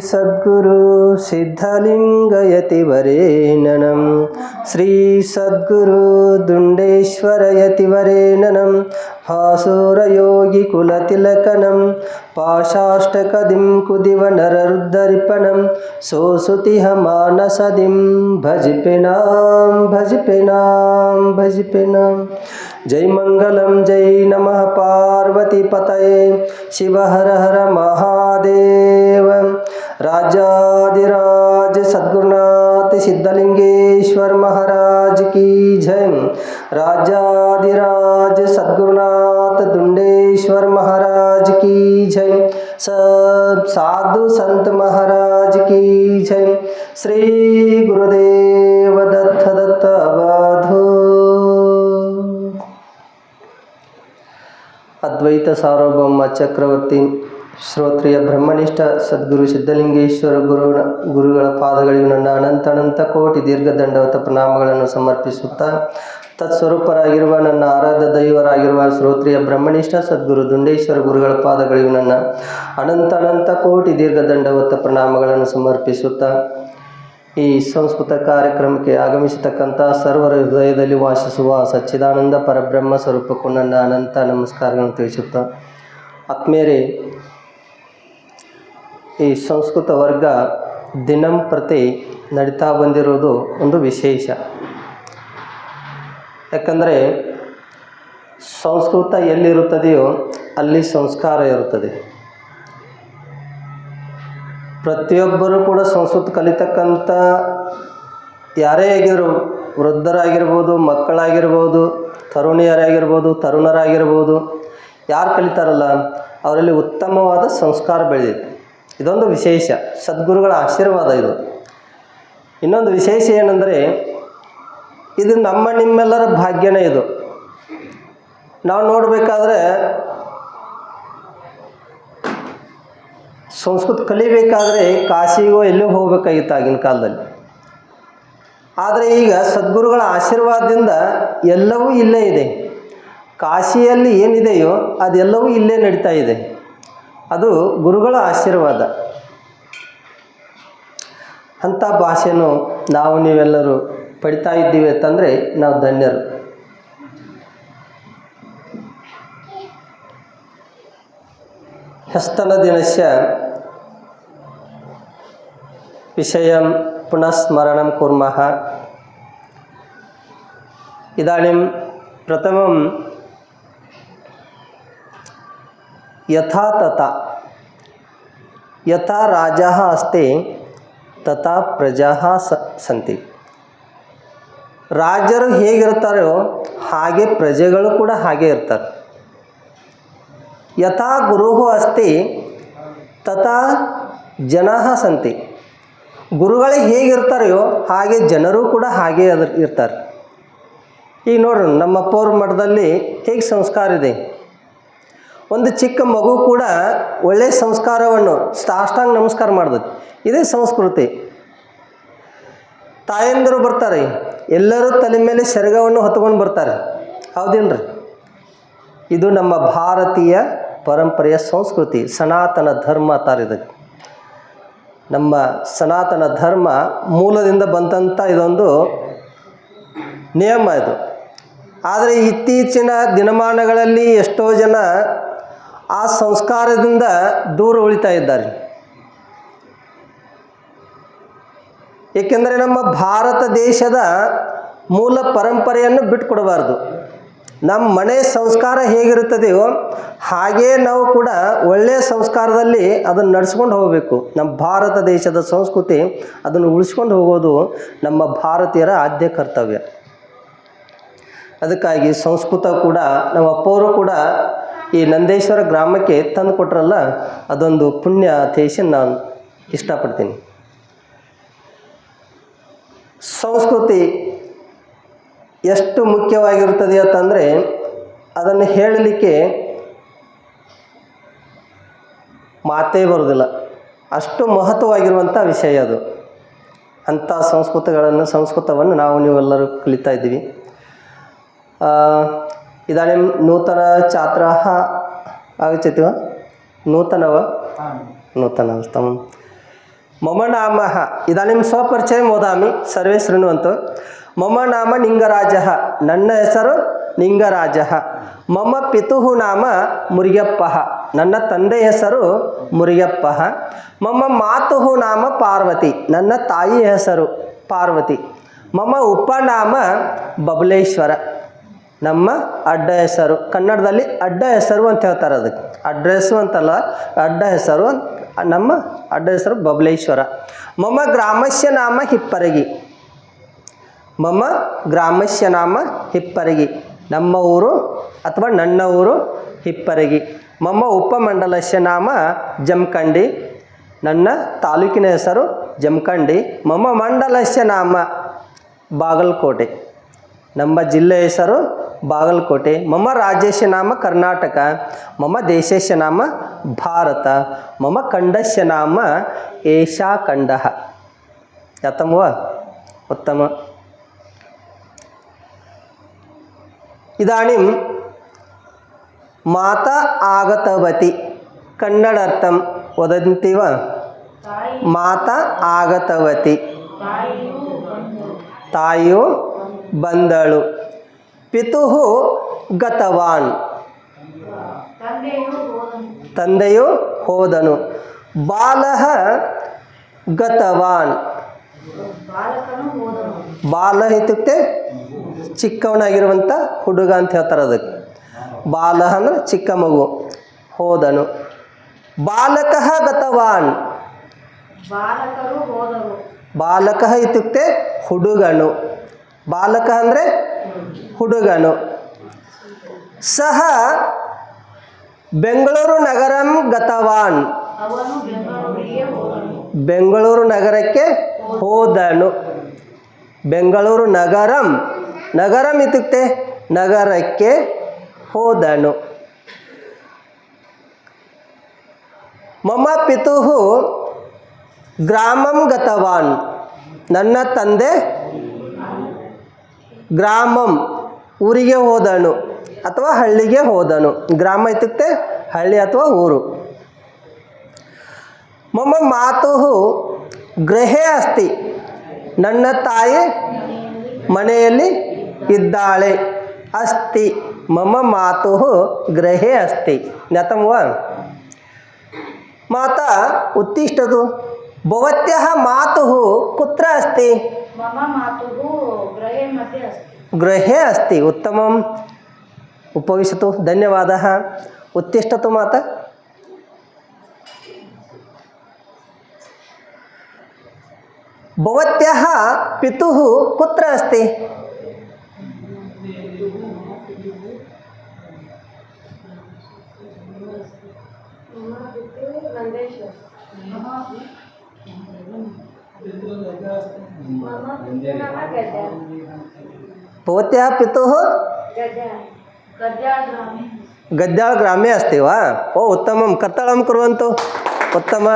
सद्गुरु सिद्धलिङ्गयति वरे ननं श्रीसद्गुरुदुण्डेश्वरयति वरेण हासुरयोगिकुलतिलकनं पाशाष्टकदिं कुदिव नररुदर्पणं सोऽसुतिहमानसदिं भजपिनां भजपिनां भजपिनां। जय मङ्गलं जै नमः पार्वतीपतये। शिव हर हर महादेवं। राजाधिराज सद्गुरुनाथ सिद्धलिंगेश्वर महाराज की जय। राजाधिराज सद्गुरुनाथ दुंडेश्वर महाराज की जय। सब साधु संत महाराज की जय। श्री गुरुदेव दत्त दत्त बधू अद्वैत सार्वभौम चक्रवर्ती ಶ್ರೋತ್ರಿಯ ಬ್ರಹ್ಮನಿಷ್ಠ ಸದ್ಗುರು ಸಿದ್ಧಲಿಂಗೇಶ್ವರ ಗುರು ಗುರುಗಳ ಪಾದಗಳಿಗೆ ನನ್ನ ಅನಂತ ಅನಂತ ಕೋಟಿ ದೀರ್ಘ ದಂಡವತ ಪ್ರಣಾಮಗಳನ್ನು ಸಮರ್ಪಿಸುತ್ತಾ ತತ್ಸ್ವರೂಪರಾಗಿರುವ ನನ್ನ ಆರಾಧ ದೈವರಾಗಿರುವ ಶ್ರೋತ್ರಿಯ ಬ್ರಹ್ಮನಿಷ್ಠ ಸದ್ಗುರು ದುಂಡೇಶ್ವರ ಗುರುಗಳ ಪಾದಗಳಿಗೆ ನನ್ನ ಅನಂತ ಅನಂತ ಕೋಟಿ ದೀರ್ಘ ದಂಡವತ ಪ್ರಣಾಮಗಳನ್ನು ಸಮರ್ಪಿಸುತ್ತಾ ಈ ಸಂಸ್ಕೃತ ಕಾರ್ಯಕ್ರಮಕ್ಕೆ ಆಗಮಿಸತಕ್ಕಂಥ ಸರ್ವರ ಹೃದಯದಲ್ಲಿ ವಾಸಿಸುವ ಸಚ್ಚಿದಾನಂದ ಪರಬ್ರಹ್ಮ ಸ್ವರೂಪಕ್ಕೂ ನನ್ನ ಅನಂತ ನಮಸ್ಕಾರಗಳನ್ನು ತಿಳಿಸುತ್ತಾ. ಆತ್ಮೇರೆ ಈ ಸಂಸ್ಕೃತ ವರ್ಗ ದಿನಂಪ್ರತಿ ನಡೀತಾ ಬಂದಿರೋದು ಒಂದು ವಿಶೇಷ. ಯಾಕಂದರೆ ಸಂಸ್ಕೃತ ಎಲ್ಲಿರುತ್ತದೆಯೋ ಅಲ್ಲಿ ಸಂಸ್ಕಾರ ಇರುತ್ತದೆ. ಪ್ರತಿಯೊಬ್ಬರೂ ಕೂಡ ಸಂಸ್ಕೃತ ಕಲಿತಕ್ಕಂಥ ಯಾರೇ ಆಗಿರೋ ವೃದ್ಧರಾಗಿರ್ಬೋದು, ಮಕ್ಕಳಾಗಿರ್ಬೋದು, ತರುಣಿಯರಾಗಿರ್ಬೋದು, ತರುಣರಾಗಿರ್ಬೋದು, ಯಾರು ಕಲಿತಾರಲ್ಲ, ಅವರಲ್ಲಿ ಉತ್ತಮವಾದ ಸಂಸ್ಕಾರ ಬೆಳೆದಿದೆ. ಇದೊಂದು ವಿಶೇಷ. ಸದ್ಗುರುಗಳ ಆಶೀರ್ವಾದ ಇದು. ಇನ್ನೊಂದು ವಿಶೇಷ ಏನಂದರೆ, ಇದು ನಮ್ಮ ನಿಮ್ಮೆಲ್ಲರ ಭಾಗ್ಯನೇ ಇದು. ನಾವು ನೋಡಬೇಕಾದ್ರೆ, ಸಂಸ್ಕೃತ ಕಲಿಬೇಕಾದ್ರೆ ಕಾಶಿಗೋ ಎಲ್ಲೂ ಹೋಗಬೇಕಾಗಿತ್ತು ಆಗಿನ ಕಾಲದಲ್ಲಿ. ಆದರೆ ಈಗ ಸದ್ಗುರುಗಳ ಆಶೀರ್ವಾದದಿಂದ ಎಲ್ಲವೂ ಇಲ್ಲೇ ಇದೆ. ಕಾಶಿಯಲ್ಲಿ ಏನಿದೆಯೋ ಅದೆಲ್ಲವೂ ಇಲ್ಲೇ ನಡೀತಾ ಇದೆ. ಅದು ಗುರುಗಳ ಆಶೀರ್ವಾದ. ಅಂಥ ಭಾಷೆಯನ್ನು ನಾವು ನೀವೆಲ್ಲರೂ ಪಡಿತಾ ಇದ್ದೀವಿ ಅಂತಂದರೆ ನಾವು ಧನ್ಯರು. ಹಸ್ತನ ದಿನಶ ವಿಷಯ ಪುನಃಸ್ಮರಣ ಕೂರ್ಮ. ಇದಾನಿಂ ಪ್ರಥಮಂ ಯಥಾ ತಥಾ यथा राजाः अस्ति तथा ಪ್ರಜಾಃ ಸ ಸಂತಿ ರಾಜರು ಹೇಗಿರ್ತಾರೋ ಹಾಗೆ ಪ್ರಜೆಗಳು ಕೂಡ ಹಾಗೆ ಇರ್ತಾರೆ ಯಥಾ ಗುರು ಅಸ್ತಿ ತಥಾ ಜನಃ ಸಂತಿ ಗುರುಗಳೇ ಹೇಗಿರ್ತಾರೆಯೋ ಹಾಗೆ ಜನರು ಕೂಡ ಹಾಗೆ ಅದ್ರ ಇರ್ತಾರೆ ಈಗ ನೋಡ್ರಿ ನಮ್ಮ ಪೌರ್ ಮಠದಲ್ಲಿ ಹೇಗೆ ಸಂಸ್ಕಾರ ಇದೆ ಒಂದು ಚಿಕ್ಕ ಮಗು ಕೂಡ ಒಳ್ಳೆಯ ಸಂಸ್ಕಾರವನ್ನು, ಸಾಷ್ಟಾಂಗ ನಮಸ್ಕಾರ ಮಾಡ್ಬೇಕು ಇದೇ ಸಂಸ್ಕೃತಿ. ತಾಯಂದಿರು ಬರ್ತಾರೆ, ಎಲ್ಲರೂ ತಲೆ ಮೇಲೆ ಸೆರಗವನ್ನು ಹೊತ್ಕೊಂಡು ಬರ್ತಾರೆ. ಹೌದೇನ್ರಿ? ಇದು ನಮ್ಮ ಭಾರತೀಯ ಪರಂಪರೆಯ ಸಂಸ್ಕೃತಿ, ಸನಾತನ ಧರ್ಮ ಇದಕ್ಕೆ. ನಮ್ಮ ಸನಾತನ ಧರ್ಮ ಮೂಲದಿಂದ ಬಂದಂಥ ಇದೊಂದು ನಿಯಮ ಇದು. ಆದರೆ ಇತ್ತೀಚಿನ ದಿನಮಾನಗಳಲ್ಲಿ ಎಷ್ಟೋ ಜನ ಆ ಸಂಸ್ಕಾರದಿಂದ ದೂರ ಉಳಿತಾ ಇದ್ದಾರೆ. ಏಕೆಂದರೆ ನಮ್ಮ ಭಾರತ ದೇಶದ ಮೂಲ ಪರಂಪರೆಯನ್ನು ಬಿಟ್ಟುಕೊಡಬಾರ್ದು. ನಮ್ಮ ಮನೆ ಸಂಸ್ಕಾರ ಹೇಗಿರುತ್ತದೆಯೋ ಹಾಗೇ ನಾವು ಕೂಡ ಒಳ್ಳೆಯ ಸಂಸ್ಕಾರದಲ್ಲಿ ಅದನ್ನು ನಡೆಸ್ಕೊಂಡು ಹೋಗಬೇಕು. ನಮ್ಮ ಭಾರತ ದೇಶದ ಸಂಸ್ಕೃತಿ ಅದನ್ನು ಉಳಿಸ್ಕೊಂಡು ಹೋಗೋದು ನಮ್ಮ ಭಾರತೀಯರ ಆದ್ಯ ಕರ್ತವ್ಯ. ಅದಕ್ಕಾಗಿ ಸಂಸ್ಕೃತ ಕೂಡ ನಮ್ಮ ಅಪ್ಪವರು ಕೂಡ ಈ ನಂದೇಶ್ವರ ಗ್ರಾಮಕ್ಕೆ ತಂದು ಕೊಟ್ರಲ್ಲ, ಅದೊಂದು ಪುಣ್ಯ ದೇಶ ನಾನು ಇಷ್ಟಪಡ್ತೀನಿ. ಸಂಸ್ಕೃತಿ ಎಷ್ಟು ಮುಖ್ಯವಾಗಿರುತ್ತದೆ ಅಂತಂದರೆ, ಅದನ್ನು ಹೇಳಲಿಕ್ಕೆ ಮಾತೇ ಬರೋದಿಲ್ಲ ಅಷ್ಟು ಮಹತ್ವವಾಗಿರುವಂಥ ವಿಷಯ ಅದು. ಅಂಥ ಸಂಸ್ಕೃತಗಳನ್ನು, ಸಂಸ್ಕೃತವನ್ನು ನಾವು ನೀವೆಲ್ಲರೂ ಕಲಿತಾ ಇದ್ದೀವಿ. इदानीं नूतनछात्राः आगच्छति वा नूतन वा नूतनस्तमं मम नाम इदानीं स्वपरिचयं वदामि सर्वे शृण्वन्तु मम नाम निङ्गराजः ನನ್ನ ಹೆಸರು ನಿಂಗರಾಜः ಮಮ ಪಿತುಃ ನಾಮ ಮುರಿಯಪ್ಪಃ ನನ್ನ ತಂದೆ ಹೆಸರು ಮುರಿಯಪ್ಪಃ ಮಮ ಮಾತುಃ ನಾಮ ಪಾರ್ವತಿ ನನ್ನ ತಾಯಿ ಹೆಸರು ಪಾರ್ವತಿ ಮಮ ಉಪನಾಮ ಬಬಲೇಶ್ವರ ನಮ್ಮ ಅಡ್ಡ ಹೆಸರು. ಕನ್ನಡದಲ್ಲಿ ಅಡ್ಡ ಹೆಸರು ಅಂತ ಹೇಳ್ತಾರೆ ಅದಕ್ಕೆ. ಅಡ್ರೆಸ್ಸು ಅಂತಲ್ಲ, ಅಡ್ಡ ಹೆಸರು ನಮ್ಮ ಅಡ್ಡ ಹೆಸರು ಬಬಲೇಶ್ವರ. ಮಮ ಗ್ರಾಮಸ್ಯ ನಾಮ ಹಿಪ್ಪರಗಿ. ಮಮ ಗ್ರಾಮಸ್ಯ ನಾಮ ಹಿಪ್ಪರಗಿ. ನಮ್ಮ ಊರು ಅಥವಾ ನನ್ನ ಊರು ಹಿಪ್ಪರಗಿ. ಮಮ ಉಪಮಂಡಲಸ್ಯ ನಾಮ ಜಮಖಂಡಿ. ನನ್ನ ತಾಲೂಕಿನ ಹೆಸರು ಜಮಖಂಡಿ. ಮೊಮ್ಮ ಮಂಡಲಸ್ಯ ನಾಮ ಬಾಗಲಕೋಟೆ. ನಮ್ಮ ಜಿಲ್ಲೆ ಹೆಸರು ಬಾಗಲಕೋಟೆ, ಮಮ ರಾಜ್ಯಸ್ಯ ನಾಮ ಕರ್ನಾಟಕ, ಮಮ ದೇಶಸ್ಯ ನಾಮ ಭಾರತ, ಮಮ ಖಂಡಸ್ಯ ನಾಮ ಏಷಾ ಖಂಡ ಯಾತಮ್ಮ ಉತ್ತಮ. ಇದಾನಿಂ ಮಾತಾ ಆಗತವತಿ ಕನ್ನಡಾರ್ಥಂ ವದಂತಿವ. ಮಾತಾ ಆಗತವತಿ. ತಾಯಿಯು ಬಂದಳು. ಪಿತುಃ ಗತವಾನ್. ತಂದೆಯು ಹೋದನು. ಬಾಲಃ ಗತವಾನ್. ಬಾಲ ಇತ್ಯುಕ್ತೆ ಚಿಕ್ಕವನಾಗಿರುವಂಥ ಹುಡುಗ ಅಂತ ಹೇಳ್ತಾರೆ ಅದಕ್ಕೆ. ಬಾಲ ಅಂದ್ರೆ ಚಿಕ್ಕ ಮಗು ಹೋದನು. ಬಾಲಕ ಗತವಾನ್. ಬಾಲಕ ಇತ್ಯುಕ್ತೆ ಹುಡುಗನು. ಬಾಲಕ ಅಂದರೆ ಹುಡುಗನು. ಸಹ ಬೆಂಗಳೂರು ನಗರಂ ಗತವಾನ್. ಬೆಂಗಳೂರು ನಗರಕ್ಕೆ ಹೋದನು. ಬೆಂಗಳೂರು ನಗರಂ. ನಗರಂ ಇತ್ಯುಕ್ತೆ ನಗರಕ್ಕೆ ಹೋದನು. ಮೊಮ್ಮ ಪಿತು ಗ್ರಾಮಂ ಗತವಾನ್. ನನ್ನ ತಂದೆ ಗ್ರಾಮಂ, ಊರಿಗೆ ಹೋದನು ಅಥವಾ ಹಳ್ಳಿಗೆ ಹೋದನು. ಗ್ರಾಮ ಇತ್ಯುಕ್ತೆ ಹಳ್ಳಿ ಅಥವಾ ಊರು? ಮೊಮ್ಮ ಮಾತು ಗೃಹೇ ಅಸ್ತಿ. ನನ್ನ ತಾಯಿ ಮನೆಯಲ್ಲಿ ಇದ್ದಾಳೆ. ಅಸ್ತಿ. ಮೊಮ್ಮ ಮಾತು ಗೃಹೇ ಅಸ್ತಿ. ಜ್ಞಾತಂ ವಾ ಮಾತಾ, ಉತ್ತಿಷ್ಟದು? भवत्याः मातुः कुत्र अस्ति? मम मातुः गृहे मध्ये अस्ति। गृहे अस्ति उत्तमम्। उपविशतु धन्यवादः। उत्तिष्ठतु माता। भवत्याः पितुः कुत्र अस्ति? भवत्याः पितुः गद्याग्रामे गद्याळ ग्रामे अस्ति वा ಓ ಉತ್ತಮಂ ಕರ್ತಳಂ ಕುರುವಂತು ಉತ್ತಮ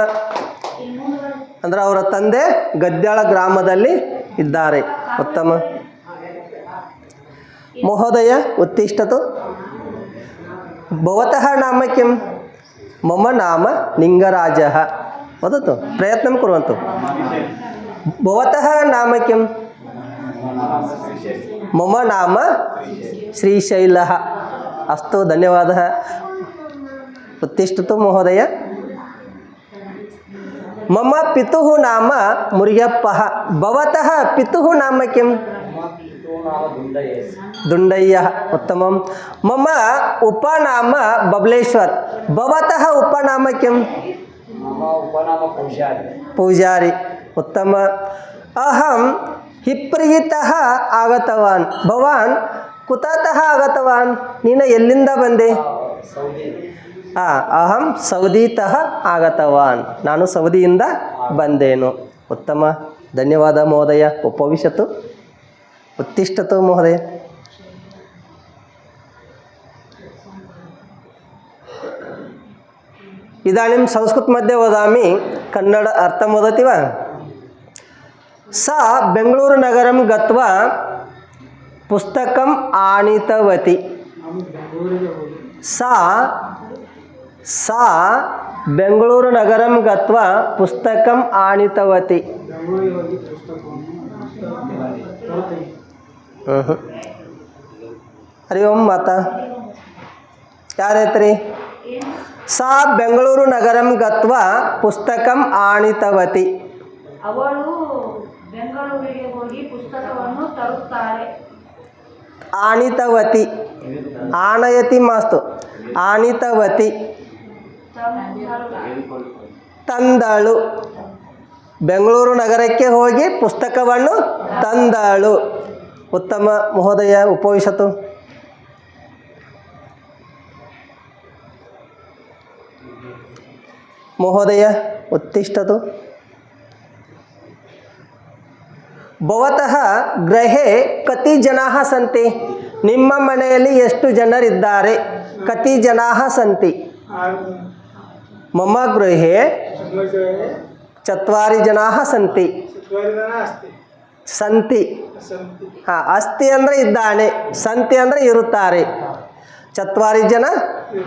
ಅಂದ್ರೆ ಅವರ ತಂದೆ ಗದ್ಯಾಳ ಗ್ರಾಮದಲ್ಲಿ ಇದ್ದಾರೆ ಉತ್ತಮ ಮಹೋದಯ ಉತ್ತಿಷ್ಟತು ಭವತಃ ನಾಮ किं मम नाम निङ्गराजः वदतु प्रयत्नं कुर्वन्तु भवतः नाम किं मम नाम श्रीशैलः अस्तु धन्यवादः उत्तिष्ठतु महोदय मम पितुः नाम मुर्यप्पः भवतः पितुः नाम किं दुण्डय्यः उत्तमं मम उपनाम बबलेश्वर् भवतः ಉಪನಾಮ ಪೂಜಾರಿ. ಪೂಜಾರಿ. ಉತ್ತಮ. ಅಹಂ ಹಿಪ್ರಿಯಿತಃ ಆಗತವಾನ್. ಭವಾನ್ ಕುತತಃ ಆಗತವಾನ್. ನೀನು ಎಲ್ಲಿಂದ ಬಂದೆ? ಹಾ ಅಹಂ ಸೌದಿತಃ ಆಗತವಾನ್. ನಾನು ಸೌದಿಯಿಂದ ಬಂದೇನು. ಉತ್ತಮ. ಧನ್ಯವಾದ ಮಹೋದಯ. ಉಪವಿಶತು ಉತ್ತಿಷ್ಟತು ಮಹೋದಯ. ಇದಾನಿಂ ಸಂಸ್ಕೃತ ಮಧ್ಯೆ ವದಾಮಿ ಕನ್ನಡ ಅರ್ಥಂ ವದತಿ ವಾ ಸ ಬೆಂಗಳೂರುನಗರಂ ಗತ್ವಾ ಪುಸ್ತಕಂ ಆನಿತವತಿ ಸಾ ಸಾ ಬೆಂಗಳೂರು ನಗರಂ ಗತ್ವಾ ಪುಸ್ತಕಂ ಆನಿತವತಿ ಹರಿ ಓಂ ಮಾತಾ. ಯಾರೈತ್ರಿ ಸಾ ಬೆಂಗಳೂರು ನಗರಂ ಗತ್ವ ಪುಸ್ತಕಂ ಆಣಿತವತಿ. ಅವಳು ಬೆಂಗಳೂರಿಗೆ ಹೋಗಿ ಪುಸ್ತಕವನ್ನು ತರುತ್ತಾರೆ. ಆಣಿತವತಿ. ಆಣಯತಿ ಮಾಸ್ತು. ಆಣಿತವತಿ. ತಂದಳು. ತಂದಳು. ಬೆಂಗಳೂರು ನಗರಕ್ಕೆ ಹೋಗಿ ಪುಸ್ತಕವನ್ನು ತಂದಳು. ಉತ್ತಮ ಮಹೋದಯ ಉಪವಿಶತು. ಮಹೋದಯ ಉತ್ತಿಷ್ಟತು ಭವತಃ ಗ್ರಹೆ ಕತಿ ಜನಾಃ ಸಂತಿ. ನಿಮ್ಮ ಮನೆಯಲ್ಲಿ ಎಷ್ಟು ಜನರಿದ್ದಾರೆ? ಕತಿ ಜನಾಃ ಸಂತಿ. ಮೊಮ್ಮ ಗೃಹೆ ಚತ್ವಾರಿ ಜನಾಃ ಸಂತಿ. ಸಂತಿ. ಹಾಂ ಅಸ್ತಿ ಅಂದರೆ ಇದ್ದಾನೆ ಸಂತಿ ಅಂದರೆ ಇರುತ್ತಾರೆ. ಚತ್ವಾರಿ ಜನ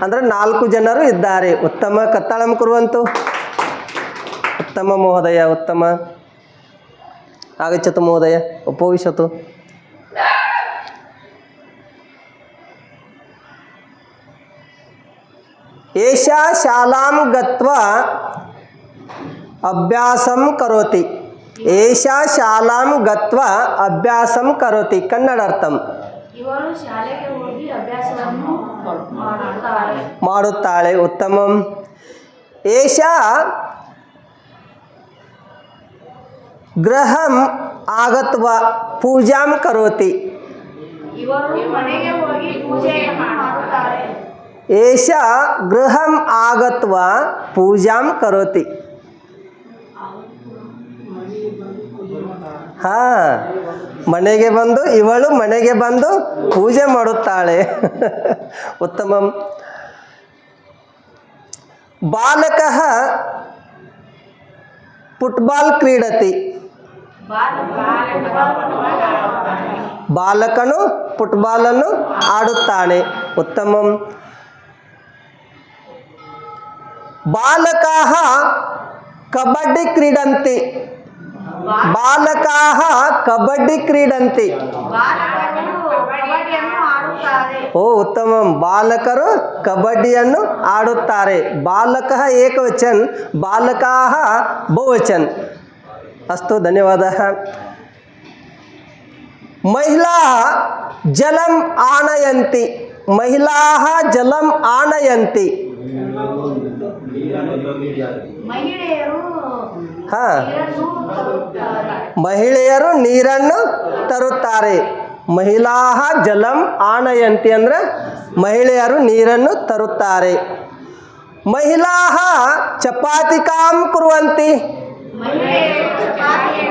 ಅಂದರೆ ನಾಲ್ಕು ಜನರು ಇದ್ದಾರೆ. ಉತ್ತಮ ಕತ್ತಾಳಂ ಕುರುವಂತು. ಉತ್ತಮ ಮಹೋದಯ, ಉತ್ತಮ ಆಗಚ್ಚತು ಮಹೋದಯ, ಉಪವಿಶತು. ಏಷಾ ಶಾಲಾಂ ಗತ್ವ ಅಭ್ಯಾಸಂ ಕರೋತಿ. ಏಷಾ ಶಾಲಾಂ ಗತ್ವ ಅಭ್ಯಾಸಂ ಕರೋತಿ ಕನ್ನಡಾರ್ಥಂ. ಇವಳು ಶಾಲೆಗೆ ಹೋಗಿ ಅಭ್ಯಾಸವನ್ನು ಮಾಡುತ್ತಾಳೆ ಮಾಡುತ್ತಾಳೆ ಉತ್ತಮಂ. ಏಷಾ ಗೃಹಂ ಆಗತ್ವ ಪೂಜಾಂ ಕರೋತಿ. ಇವರು ಮನೆಗೆ ಹೋಗಿ ಪೂಜೆಯನ್ನು ಮಾಡುತ್ತಾರೆ. ಏಷಾ ಗೃಹಂ ಆಗತ್ವ ಪೂಜಾಂ ಕರೋತಿ. ಹಾ, ಮನೆಗೆ ಬಂದು, ಇವಳು ಮನೆಗೆ ಬಂದು ಪೂಜೆ ಮಾಡುತ್ತಾಳೆ. ಉತ್ತಮಂ. ಬಾಲಕ ಫುಟ್ಬಾಲ್ ಕ್ರೀಡತಿ. ಬಾಲಕನು ಫುಟ್ಬಾಲನ್ನು ಆಡುತ್ತಾನೆ. ಉತ್ತಮಂ. ಬಾಲಕಾಹ ಕಬಡ್ಡಿ ಕ್ರೀಡಂತಿ. ಬಾಲಕಾಹ ಕಬಡ್ಡಿ ಕ್ರೀಡಂತಿ ಬಾಲಕರು ಕಬಡ್ಡಿಯನ್ನು ಆಡುತ್ತಾರೆ ಓ ಉತ್ತಮಂ ಬಾಲಕರು ಕಬಡ್ಡಿಯನ್ನು ಆಡುತ್ತಾರೆ ಬಾಲಕ ಏಕವಚನ್ ಬಾಲಕಾಹ ಬಹುವಚನ್ ಅಸ್ತು ಧನ್ಯವಾದ ಮಹಿಳಾ ಜಲಂ ಆನಯಂತಿ ಮಹಿಳಾ ಜಲಂ ಆನಯಂತಿ ಮಹಿಳೆಯರು ಹಾಂ. ಮಹಿಳೆಯರು ನೀರನ್ನು ತರುತ್ತಾರೆ. ಮಹಿಳಾ ಜಲಂ ಆನಯಂತಿ ಅಂದರೆ ಮಹಿಳೆಯರು ನೀರನ್ನು ತರುತ್ತಾರೆ. ಮಹಿಳಾ ಚಪಾತಿಕಾಂ ಕುರುವಂತಿ. ಮಹಿಳೆಯರು ಚಪಾತಿ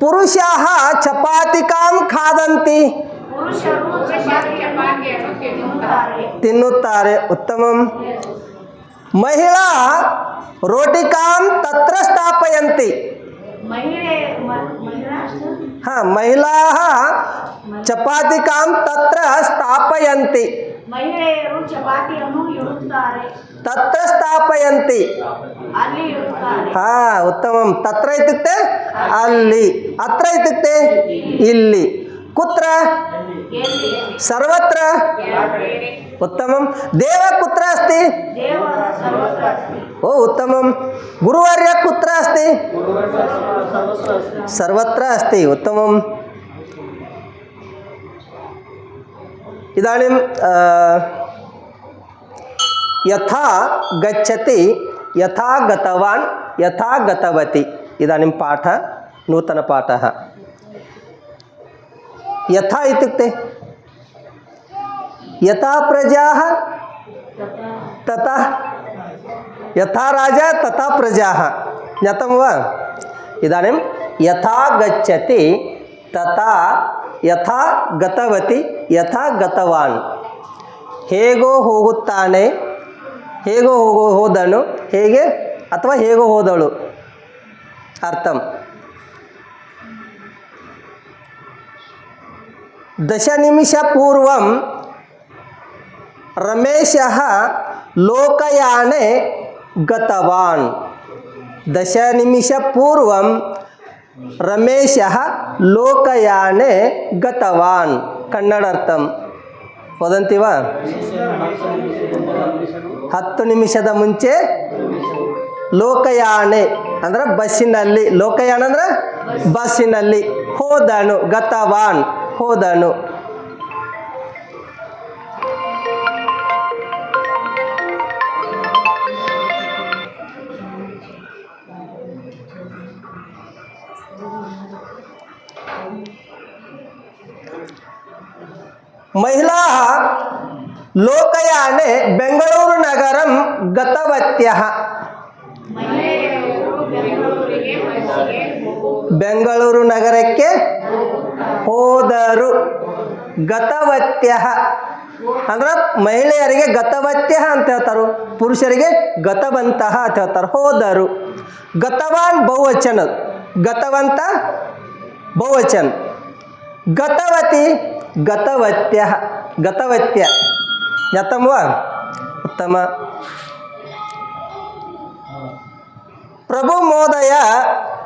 ಪುರುಷ ಚಪಾತಿಕಾಂ ಖಾದಂತಿ ತಿನ್ನುತ್ತಾರೆ. ಉತ್ತಮಂ. ಮಹಿಳಾ ರೋಟಿಕಾಂ ತತ್ರ ಸ್ಥಾಪಯಂತಿ. ಹಾ ಮಹಿಳಾ ಚಪಾತಿಕಾಂ ತತ್ರ ಸ್ಥಾಪಯಂತಿ. ಮಹಿಳೆಯರು ಚಪಾತಿಯನ್ನು ಇಡುತ್ತಾರೆ. ತತ್ರ ಸ್ಥಾಪಯಂತಿ. ಹಾ ಉತ್ತಮಂ. ತತ್ರ ಇತ್ಯುಕ್ತೆ ಅಲ್ಲಿ. ಅತ್ರ ಇತ್ಯುಕ್ತೆ ಇಲ್ಲಿ. ಕುತ್ರ? సర్వత్ర ఉత్తమం. దేవ కుత్ర అస్తి? ఓ ఉత్తమం. గురువార్య కుత్ర అస్తి? సర్వత్ర అస్తి ఉత్తమం. ఇదానీం యథా గచ్చతి యథా గతవాన్ యథా గతవతి. ఇదానీం పాఠ నూతన పాఠ. यथा इत्युक्ते यथा प्रजाः तथा यथा राजा तथा प्रजाः ज्ञातं वा इदानीं यथा गच्छति तथा ಯಥಾ ಗತವತಿ ಯಥಾ ಗತವಾನ್ ಹೇಗೋ ಹೋಗುತ್ತಾನೆ ಹೇಗೋ ಹೋಗೋ ಹೋದನು ಹೇಗೆ ಅಥವಾ ಹೇಗೋ ಹೋದಳು ಅರ್ಥಂ ದಶನಿಮಿಷ ಪೂರ್ವಂ ರಮೇಶಃ ಲೋಕಯಾನೆ ಗತವಾನ್ दशनिमिषपूर्वं रमेशः लोकयाने गतवान् ಕನ್ನಡಾರ್ಥಂ ವದಂತಿ ವಾ ಹತ್ತು ನಿಮಿಷದ ಮುಂಚೆ ಲೋಕಯಾನೆ ಅಂದ್ರೆ ಬಸ್ಸಿನಲ್ಲಿ ಲೋಕಯಾನ ಅಂದ್ರೆ ಬಸ್ಸಿನಲ್ಲಿ ಹೋದನು ಗತವಾನ್ హోదాను. మహిళా లోకయానే బెంగళూరు నగరం గతవత్య ಬೆಂಗಳೂರು ನಗರಕ್ಕೆ ಹೋದರು. ಗತವತ್ಯ ಅಂದ್ರೆ ಮಹಿಳೆಯರಿಗೆ ಗತವತ್ಯ ಅಂತ ಹೇಳ್ತಾರೆ. ಪುರುಷರಿಗೆ ಗತವಂತಹ ಅಂತ ಹೇಳ್ತಾರೆ. ಹೋದರು. ಗತವಾನ್ ಬಹುವಚನ. ಗತವಂತ ಬಹುವಚನ. ಗತವತಿ ಗತವತ್ಯ. ಗತವತ್ಯ. ಯಾತಮ್ಮ? ಉತ್ತಮ. ಪ್ರಭು ಮೋದಯ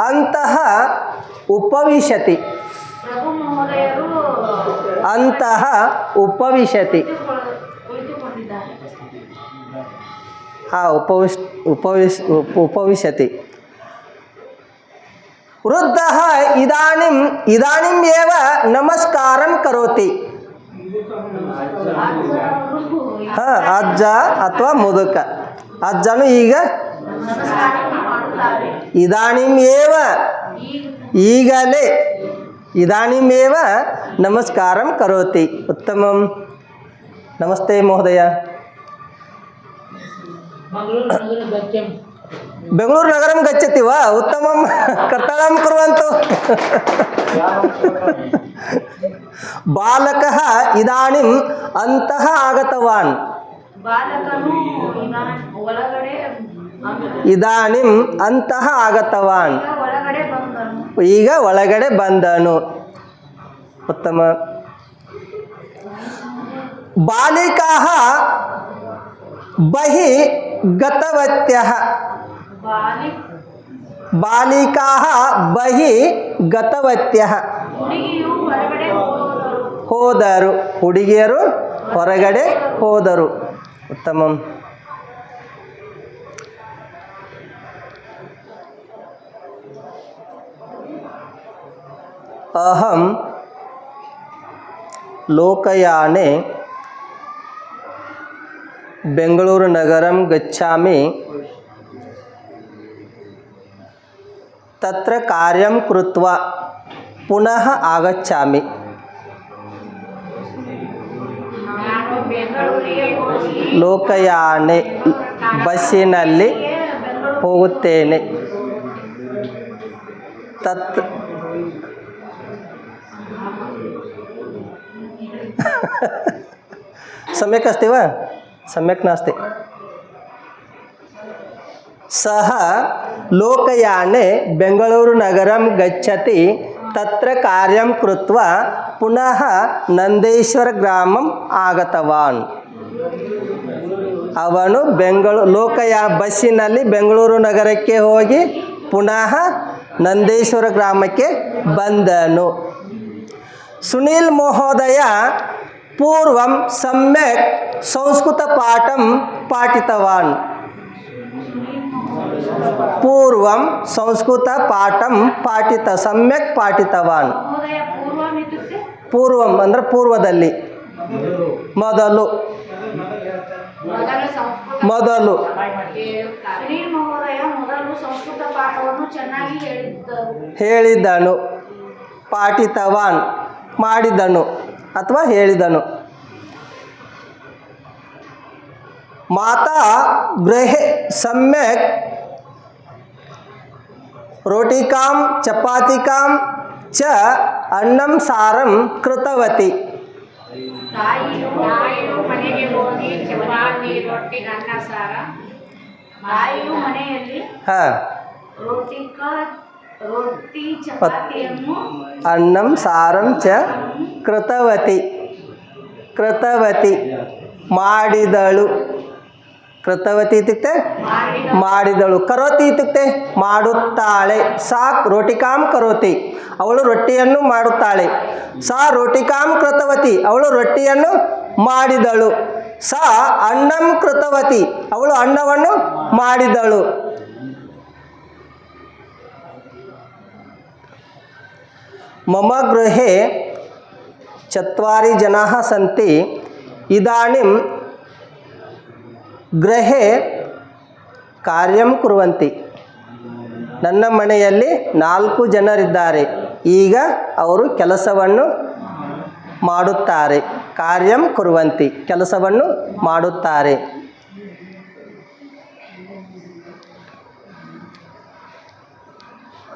ಅಂತಹ ಉಪವಿಶತಿ. ಅಂತಹ ಉಪವಿಶತಿ. ಹಾ, ಉಪವಿಶ್ ಉಪವಿಶ್, ಉಪ, ಉಪವಿಶತಿ. ವೃದ್ಧ ಇದಾನಿಂ ಇದಾನಿಂ ಏವ ನಮಸ್ಕಾರಂ ಕರೋತಿ. ಹಾ, ಅಜ್ಜ ಅಥವಾ ಮುದುಕ. ಅಜ್ಜನು ಈಗ ಇದಾನಿಂ ಏವ? ಈಗಲೇ. ಇದಾನಿಮೇವ ನಮಸ್ಕಾರಂ ಕರೋತಿ. ಉತ್ತಮಂ. ನಮಸ್ತೆ ಮಹೋದಯ. ಬೆಂಗಳೂರು ನಗರ ಗಚ್ಚತಿ ವಾ ಉತ್ತಮಂ. ಕರ್ತಾಳಂ ಕುರುವಂತು. ಬಾಲಕಃ ಇದಾನಿಂ ಅಂತಃ ಆಗತವಾನ್. ಇದಾನಿಂ ಅಂತಃ ಆಗತವಾನ್. ಈಗ ಒಳಗಡೆ ಬಂದನು. ಉತ್ತಮ. ಬಾಲಿಕಾ ಬಹಿ ಗತವತ್ಯ ಬಾಲಿ ಬಾಲಿಕಾ ಬಹಿ ಗತವತ್ಯ ಹೋದರು. ಹುಡುಗಿಯರು ಹೊರಗಡೆ ಹೋದರು. ಉತ್ತಮಂ. ಗಚ್ಚಾಮಿ ತತ್ರ ಕಾರ್ಯಂ ಕೃತ್ವಾ. ಪುನಃ ಆಗಚ್ಚಾಮಿ ನಾನು ಬೆಂಗಳೂರಿಗೆ ಹೋಗಿ ಲೋಕಯಾನೆ ಬಸ್ಸಿನಲ್ಲಿ ಹೋಗುತ್ತೇನೆ. ತತ್ सम्यक् अस्ति वा सम्यक् नास्ति सः लोकयाने बेङ्गळूरुनगरं गच्छति तत्र कार्यं कृत्वा पुनः नन्देश्वरग्रामम् आगतवान् ಅವನು ಬೆಂಗಳೂ ಲೋಕಯ ಬಸ್ಸಿನಲ್ಲಿ ಬೆಂಗಳೂರು ನಗರಕ್ಕೆ ಹೋಗಿ ಪುನಃ ನಂದೇಶ್ವರ ಗ್ರಾಮಕ್ಕೆ ಬಂದನು ಸುನೀಲ್ ಮಹೋದಯ ಪೂರ್ವಂ ಸಮ್ಯಕ್ ಸಂಸ್ಕೃತ ಪಾಠಂ ಪಾಠಿತವಾನ್. ಪೂರ್ವಂ ಸಂಸ್ಕೃತ ಪಾಠಂ ಪಾಠಿತ ಸಮ್ಯಕ್ ಪಾಠಿತವಾನ್. ಪೂರ್ವಂ ಅಂದ್ರೆ ಪೂರ್ವದಲ್ಲಿ. ಮೊದಲು. ಮೊದಲು. ಹೇಳಿದ್ದನು. ಪಾಠಿತವಾನ್. ಮಾಡಿದನು ಅಥವಾ ಹೇಳಿದನು. ಮಾತಾ ಗೃಹೆ ಸಮ್ಯಕ್ ರೋಟಿಕಾಂ ಚಪಾತಿಕಾಂ ಚ ಅನ್ನಂ ಸಾರಂ ಕೃತವತಿ. ಹಾಂ. ಅನ್ನಂ ಸಾರಂ ಚ ಕೃತವತಿ ಕೃತವತಿ ಮಾಡಿದಳು ಕೃತವತಿ ಇತ್ಯುಕ್ತೆ ಮಾಡಿದಳು ಕರೋತಿ ಇತ್ಯುಕ್ತೆ? ಮಾಡುತ್ತಾಳೆ. ಸಾ ರೋಟಿಕಾಂ ಕರೋತಿ. ಅವಳು ರೊಟ್ಟಿಯನ್ನು ಮಾಡುತ್ತಾಳೆ. ಸಾ ರೋಟಿಕಾಂ ಕೃತವತಿ. ಅವಳು ರೊಟ್ಟಿಯನ್ನು ಮಾಡಿದಳು. ಸಾ ಅನ್ನಂ ಕೃತವತಿ. ಅವಳು ಅನ್ನವನ್ನು ಮಾಡಿದಳು. ಮಮ ಗೃಹೆ ಚತ್ವಾರಿ ಜನಾः सन्ति इदानीं ಗೃಹೆ ಕಾರ್ಯಂ ಕುರುವಂತಿ ನನ್ನ ಮನೆಯಲ್ಲಿ ನಾಲ್ಕು ಜನರಿದ್ದಾರೆ ಈಗ ಅವರು ಕೆಲಸವನ್ನು ಮಾಡುತ್ತಾರೆ ಕಾರ್ಯಂ ಕುರುವಂತಿ ಕೆಲಸವನ್ನು ಮಾಡುತ್ತಾರೆ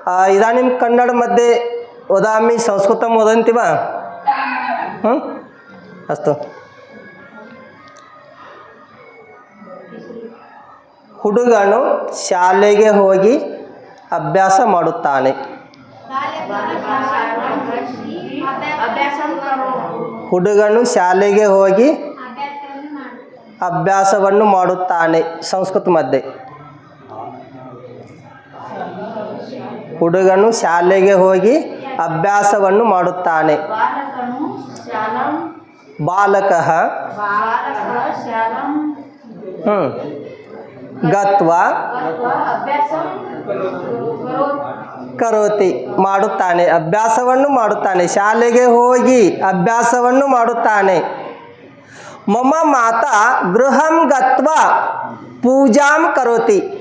ಆ, इदानीं कन्नड मध्ये वदामि संस्कृतं वदन्ति वा ಹ್ಮ್? ಅಸ್ತು ಹುಡುಗನು ಶಾಲೆಗೆ ಹೋಗಿ ಅಭ್ಯಾಸ ಮಾಡುತ್ತಾನೆ ಅಭ್ಯಾಸ ಕರೋ ಹುಡುಗನು ಶಾಲೆಗೆ ಹೋಗಿ ಅಭ್ಯಾಸವನ್ನು ಮಾಡುತ್ತಾನೆ ಸಂಸ್ಕೃತ ಮಧ್ಯೆ ಹುಡುಗನು ಶಾಲೆಗೆ ಹೋಗಿ ಅಭ್ಯಾಸವನ್ನು ಮಾಡುತ್ತಾನೆ. ಬಾಲಕ. ಹ್ಞೂ ಗತ್ವಾ. ಕರೋತಿ. ಮಾಡುತ್ತಾನೆ. ಅಭ್ಯಾಸವನ್ನು ಮಾಡುತ್ತಾನೆ. ಶಾಲೆಗೆ ಹೋಗಿ ಅಭ್ಯಾಸವನ್ನು ಮಾಡುತ್ತಾನೆ. ಮಮ ಮಾತಾ ಗೃಹಂ ಗತ್ವ ಪೂಜಾಂ ಕರೋತಿ.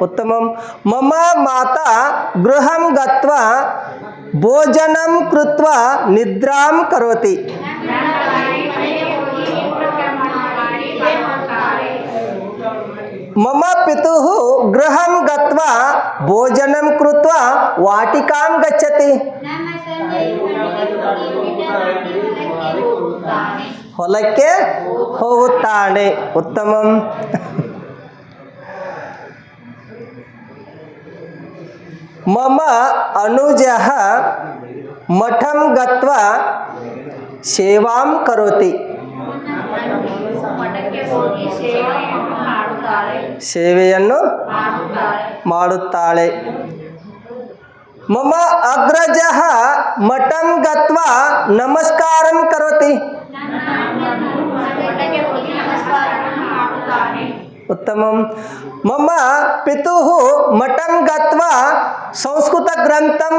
ಉತ್ತಮಂ ಮಮ ಮಾತಾ ಗೃಹಂ ಗತ್ವ ಭೋಜನಂ ಕೃತ್ವ ನಿದ್ರಾಂ ಕರೋತಿ ಮಮ ಪಿತುಃ ಗೃಹಂ ಗತ್ವ ಭೋಜನಂ ಕೃತ್ವ ವಾಟಿಕಾಂ ಗಚ್ಚತಿ ಹೊಲಕ್ಕೆ ಹೋಗುತ್ತಾನೆ ಉತ್ತಮಂ ಮಮ ಅನುಜಃ ಮಠಂ ಗತ್ವ ಸೇವಾಂ ಕರೋತಿ ಸೇವೆಯನ್ನು ಮಾಡುತ್ತಾಳೆ ಮಮ ಅಗ್ರಜ ಮಠಂ ಗತ್ವ ನಮಸ್ಕಾರಂ ಕರೋತಿ ಮಠಕ್ಕೆ ಹೋಗಿ ನಮಸ್ಕಾರವನ್ನು ಮಾಡುತ್ತಾನೆ ಉತ್ತಮಂ ಮಮ ಪಿತುಃ ಮಠಂ ಗತ್ವ ಸಂಸ್ಕೃತ ಗ್ರಂಥಂ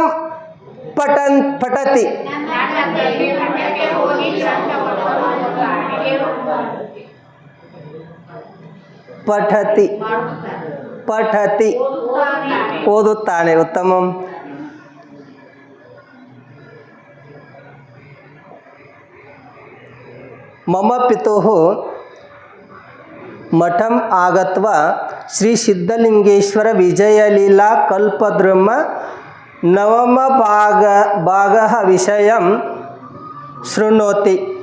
ಪಠನ್ ಪಠತಿ ಮಠಕ್ಕೆ ಹೋಗಿ ಗ್ರಂಥವನ್ನು ಓದುತ್ತಾನೆ. ಪಠತಿ ಮಾಡುತ್ತಾರೆ. ಪಠತಿ ಓದುತ್ತಾನೆ. ಓದುತ್ತಾನೆ ಉತ್ತಮಂ ಮಮ ಪಿತುಃ ಮಠಂ ಆಗತ್ವ ಶ್ರೀ ಸಿದ್ಧಲಿಂಗೇಶ್ವರ ವಿಜಯಲೀಲಾ ಕಲ್ಪದ್ರಮ ನವಮ ಭಾಗ ಭಾಗ ವಿಷಯ ಶೃಣೋತಿ.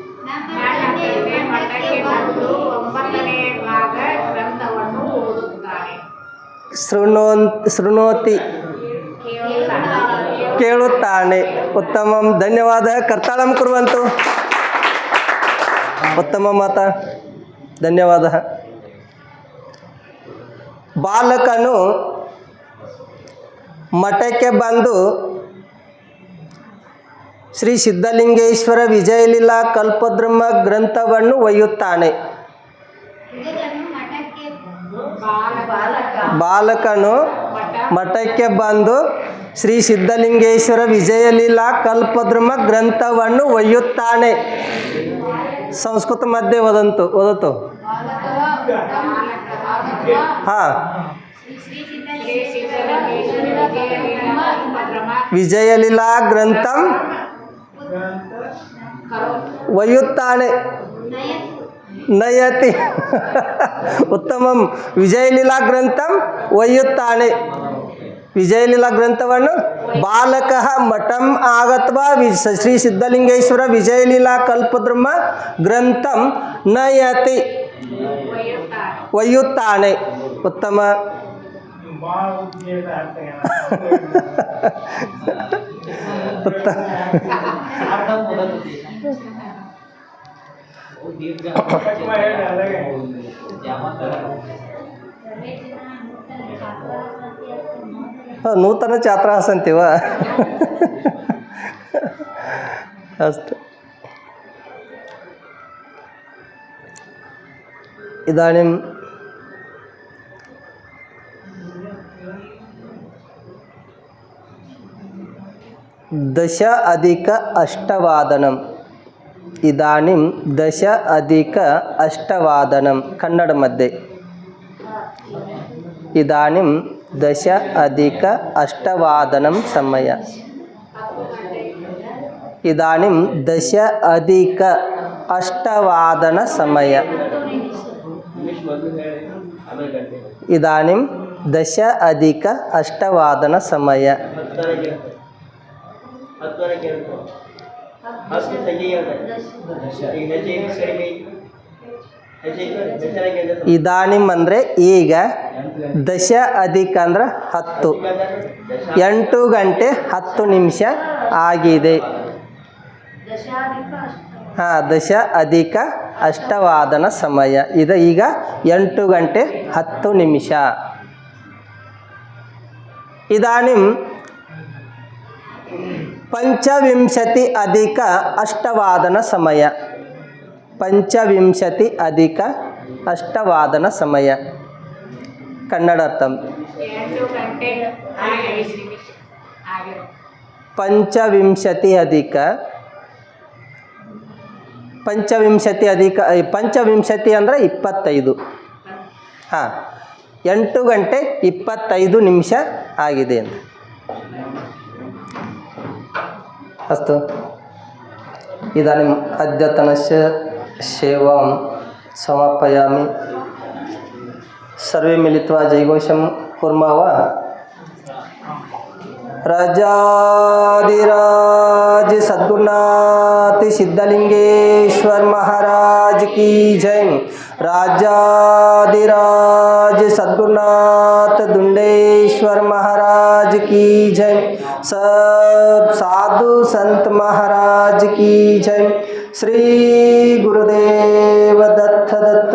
ಶೃಣೋ ಶೃಣೋತಿ. ಕೇಳುತ್ತಾನೆ. ಉತ್ತಮಂ. ಧನ್ಯವಾದ. ಕರ್ತಾಳಂ ಕುರುವಂತು. ಉತ್ತಮ ಮಾತಾ. ಧನ್ಯವಾದ. ಬಾಲಕನು ಮಠಕ್ಕೆ ಬಂದು ಶ್ರೀ ಸಿದ್ಧಲಿಂಗೇಶ್ವರ ವಿಜಯಲೀಲಾ ಕಲ್ಪದ್ರಮ ಗ್ರಂಥವನ್ನು ಒಯ್ಯುತ್ತಾನೆ. ಬಾಲಕ ಬಾಲಕನು ಮಠಕ್ಕೆ ಬಂದು ಶ್ರೀ ಸಿದ್ಧಲಿಂಗೇಶ್ವರ ವಿಜಯಲೀಲಾ ಕಲ್ಪದ್ರಮ ಗ್ರಂಥವನ್ನು ಒಯ್ಯುತ್ತಾನೆ. ಸಂಸ್ಕೃತ ಮಧ್ಯೆ ಓದಂತು ವದತು ಹಾಂ. ವಿಜಯಲೀಲಾ ಗ್ರಂಥಂ ಒಯ್ಯುತ್ತಾನೆ. ನಯತಿ. ಉತ್ತಮಂ. ವಿಜಯಲೀಲಾ ಗ್ರಂಥಂ ಒಯ್ಯುತ್ತಾನೆ. ವಿಜಯಲೀಲಾ ಗ್ರಂಥವನ್ನು ಬಾಲಕ ಮಠಂ ಆಗತ್ವ ವಿ ಶ್ರೀ ಸಿದ್ಧಲಿಂಗೇಶ್ವರ ವಿಜಯಲೀಲಾ ಕಲ್ಪದ್ರಮ ಗ್ರಂಥಂ ನಯತಿ. ಒಯ್ಯುತ್ತಾನೆ. ಉತ್ತಮ. ನೂತನ ಛಾತ್ರ ಅಂತೀವ ಅಷ್ಟು. इदानीं दश अधिक अष्टवादनम्। इदानीं दश अधिक अष्टवादनं कन्नडमध्ये। इदानीं दश अधिक अष्टवादनं समय इदानीं दश अधिक अष्टवादनसमय ಇದಾನಿಂ ದಶ ಅಧಿಕ ಅಷ್ಟವಾದನ ಸಮಯ. ಇದಾನಿಂ ಅಂದರೆ ಈಗ ದಶ ಅಧಿಕ ಅಂದ್ರೆ ಹತ್ತು. ಎಂಟು ಗಂಟೆ ಹತ್ತು ನಿಮಿಷ ಆಗಿದೆ. ದಶ ಅಧಿಕ ಅಷ್ಟವಾದನ ಸಮಯ ಇದು ಈಗ ಎಂಟು ಗಂಟೆ ಹತ್ತು ನಿಮಿಷ. ಇದಾನಿಂ ಪಂಚವಿಂಶತಿ ಅಧಿಕ ಅಷ್ಟವಾದನ ಸಮಯ. ಪಂಚವಿಂಶತಿ ಅಧಿಕ ಅಷ್ಟವಾದನ ಸಮಯ. ಕನ್ನಡ ಅರ್ಥ ಎಂಟು ಪಂಚವಿಂಶತಿ ಅಧಿಕ ಪಂಚವಿಂಶತಿ ಅಂದರೆ ಇಪ್ಪತ್ತೈದು. ಹಾಂ, ಎಂಟು ಗಂಟೆ ಇಪ್ಪತ್ತೈದು ನಿಮಿಷ ಆಗಿದೆ ಅಂತ. ಅಸ್ತು. ಇದಾನಿಂ ಅದ್ಯತನಸ್ಯ ಸೇವಾಂ ಸಮಾಪಯಾಮಿ. ಸರ್ವೇ ಮಿಲಿತ್ವ ಜೈಘೋಷಂ ಕುರ್ಮವ. राजाधिराज सद्गुनाथ सिद्धलिंगेश्वर महाराज की जय। राजाधिराज सद्गुनाथ दुंडेश्वर महाराज की जय। सब साधु संत महाराज की जय। श्री गुरुदेव दत्त दत्त